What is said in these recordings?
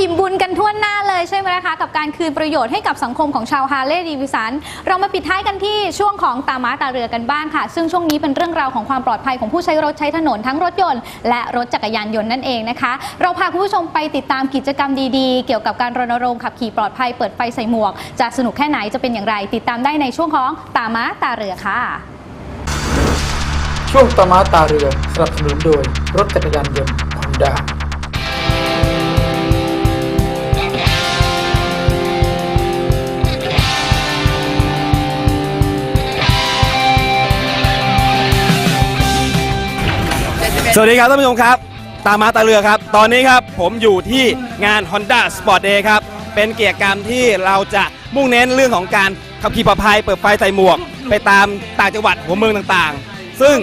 อิ่มบุญกันทั่วหน้าเลยใช่ไหมนะคะ กับการคืนประโยชน์ให้กับสังคมของชาวฮาร์เลย์ดีวิสัน เรามาปิดท้ายกันที่ช่วงของตาม้าตาเรือกันบ้างค่ะ ซึ่งช่วงนี้เป็นเรื่องราวของความปลอดภัยของผู้ใช้รถใช้ถนนทั้งรถยนต์และรถจักรยานยนต์นั่นเองนะคะ เราพาคุณผู้ชมไปติดตามกิจกรรมดีๆ เกี่ยวกับการรณรงค์ขับขี่ปลอดภัยเปิดไฟใส่หมวก จะสนุกแค่ไหนจะเป็นอย่างไร ติดตามได้ในช่วงของตาม้าตาเรือค่ะ ช่วงตามาตาเรือสนับสนุนโดยรถจักรยานยนต์ฮอนด้า สวัสดีครับท่านผู้ชมครับ ตามมาตาเรือครับ ตอนนี้ครับผมอยู่ที่งาน Honda Sport Day ครับ เป็นกิจกรรมที่เราจะมุ่งเน้นเรื่องของการขับขี่ปลอดภัยเปิดไฟใส่หมวก ไปตามต่างจังหวัดหัวเมืองต่างๆ ซึ่ง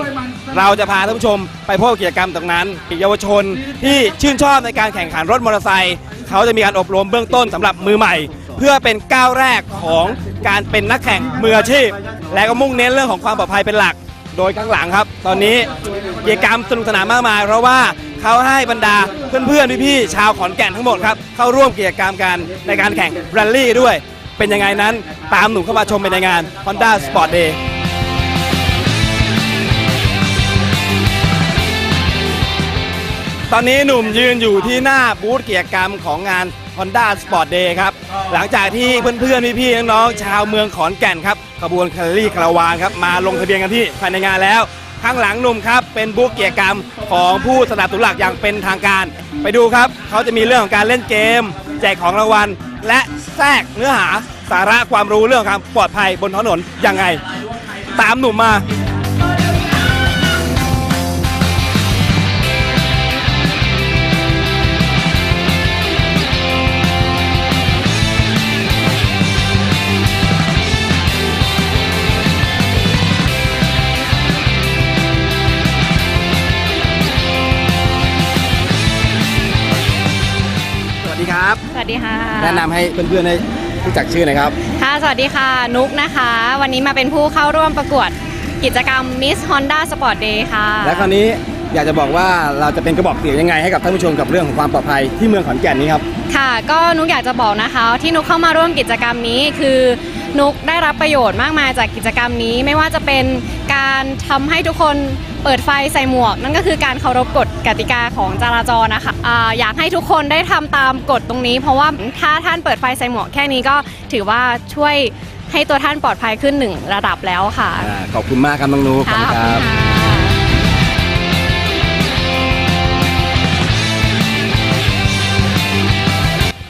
เราจะพาท่านผู้ชมไปพบกับกิจกรรมตรงนั้นเยาวชนที่ชื่นชอบในการแข่งขันรถมอเตอร์ไซค์เขาจะมีการอบรมเบื้องต้นสำหรับมือใหม่ เพื่อเป็นก้าวแรกของการเป็นนักแข่งมืออาชีพ และก็มุ่งเน้นเรื่องของความปลอดภัยเป็นหลัก โดยข้างหลังครับ ตอนนี้กิจกรรมสนุกสนานมากมาย เพราะว่าเขาให้บรรดาเพื่อนๆพี่ๆชาวขอนแก่นทั้งหมดครับเข้าร่วมกิจกรรมกันในการแข่งแรลลี่ด้วย เป็นยังไงนั้นตามหนุ่มเข้ามาชมไปในงาน Honda Sport Day ตอนนี้หนุ่มยืนอยู่ที่หน้าบูธกิจกรรมของงาน Honda Sport Day ครับ หลังจากที่เพื่อนๆ พี่ๆ น้องๆ ชาวเมืองขอนแก่นครับ ขบวนคาร์ลี่คาราวานครับมาลงทะเบียนกันที่ภายในงานแล้ว ข้างหลังหนุ่มครับ เป็นบูธกิจกรรมของผู้สนับสนุนหลักอย่างเป็นทางการ ไปดูครับ เขาจะมีเรื่องของการเล่นเกม แจกของรางวัล และแทรกเนื้อหาสาระความรู้เรื่องความปลอดภัยบนท้องถนนยังไง ตามหนุ่มมา สดีครับสวัสดีค่ะ แนะนำให้เพื่อนๆได้รู้จักชื่อหน่อยครับ ค่ะ สวัสดีค่ะ นุกนะคะ วันนี้มาเป็นผู้เข้าร่วมประกวดกิจกรรม Miss Honda Sport Day ค่ะ และคราวนี้อยากจะบอกว่าเราจะเป็นกระบอกเสียงยังไงให้กับท่านผู้ชมกับเรื่องของความปลอดภัยที่เมืองขอนแก่นนี้ครับ ค่ะ ก็นุกอยากจะบอกนะคะ ที่นุกเข้ามาร่วมกิจกรรมนี้คือ นุกได้รับประโยชน์มากมายจากกิจกรรมนี้ ไม่ว่าจะเป็นการทำให้ทุกคนเปิดไฟใส่หมวก นั่นก็คือการเคารพกฎกติกาของจราจรนะคะอาอยากให้ทุกคนได้ทำตามกฎตรงนี้ เพราะว่าถ้าท่านเปิดไฟใส่หมวกแค่นี้ก็ถือว่าช่วยให้ตัวท่านปลอดภัยขึ้นหนึ่งระดับแล้วค่ะอ่าขอบคุณมากครับน้องนูขอบค่ะคุณขอบคคุรัณบ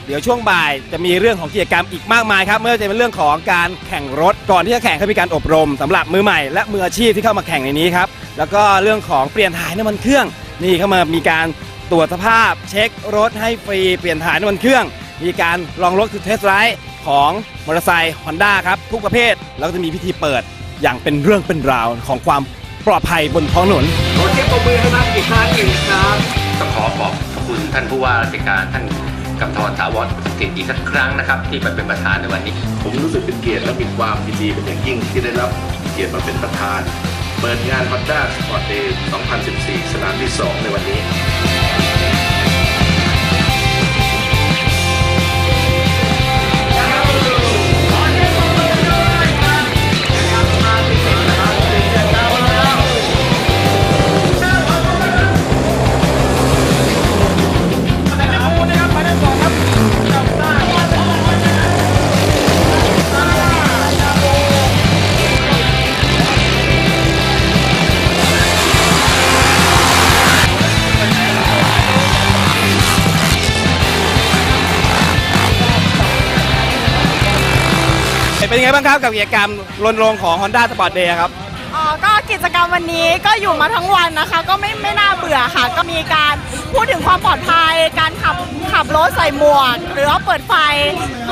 เดี๋ยวช่วงบ่ายจะมีเรื่องของกิจกรรมอีกมากมายครับไม่ว่าจะเป็นเรื่องของการแข่งรถก่อนที่จะแข่งเขามีการอบรมสำหรับมือใหม่และมืออาชีพที่เข้ามาแข่งในนี้ครับแล้วก็เรื่องของเปลี่ยนถ่ายน้ำมันเครื่อง นี่เข้ามามีการตรวจสภาพ เช็ครถให้ฟรีเปลี่ยนถ่ายน้ำมันเครื่อง มีการลองรถคือเทสไ i ด์ของมอเตอร์ไซค์ฮอนด้าครับทุกประเภท แล้วก็จะมีพิธีเปิดอย่างเป็นเรื่องเป็นราวของความปลอดภัยบนท้องถนนต้องขอขอบคุณท่านผู้ว่าราชการท่าน กำธรถาวรสุกิจอีกสักครั้งนะครับ ที่มาเป็นประธานในวันนี้ ผมรู้สึกเป็นเกียรติและมีความยินดีเป็นอย่างยิ่งที่ได้รับเกียรติมาเป็นประธาน เปิดงานฮอนด้าสปอร์ตเดย์2014 สนามที่ 2 ในวันนี้ เป็นยังไงบ้างครับกับกิจกรรมรณรงค์ของ Honda Sport Day ครับ อ๋อก็กิจกรรมวันนี้ก็อยู่มาทั้งวันนะคะ ก็ไม่ไม่น่าเบื่อค่ะ ก็มีการพูดถึงความปลอดภัย การขับขับรถใส่หมวก หรือว่าเปิดไฟ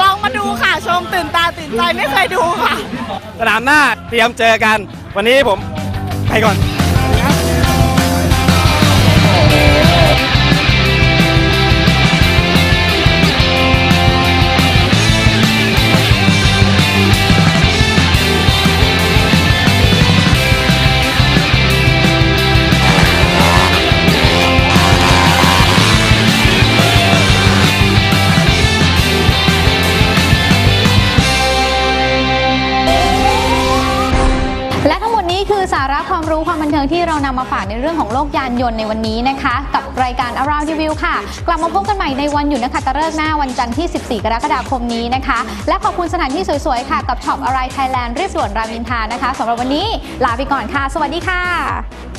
ลองมาดูค่ะ ชมตื่นตาตื่นใจไม่เคยดูค่ะ สนามหน้าเตรียมเจอกัน วันนี้ผมไปก่อน คือสาระความรู้ความบันเทิงที่เรานำมาฝากในเรื่องของโลกยานยนต์ในวันนี้นะคะ กับรายการ Around Review ค่ะ กลับมาพบกันใหม่ในวันหยุดนะคะตะเลิกหน้าวันจันทร์ที่ 14 กรกฎาคมนี้นะคะ และขอบคุณสถานที่สวยๆค่ะ กับช็อปอะไรไทยแลนด์รีบด่วนรามอินทานะคะสำหรับวันนี้ลาไปก่อนค่ะ สวัสดีค่ะ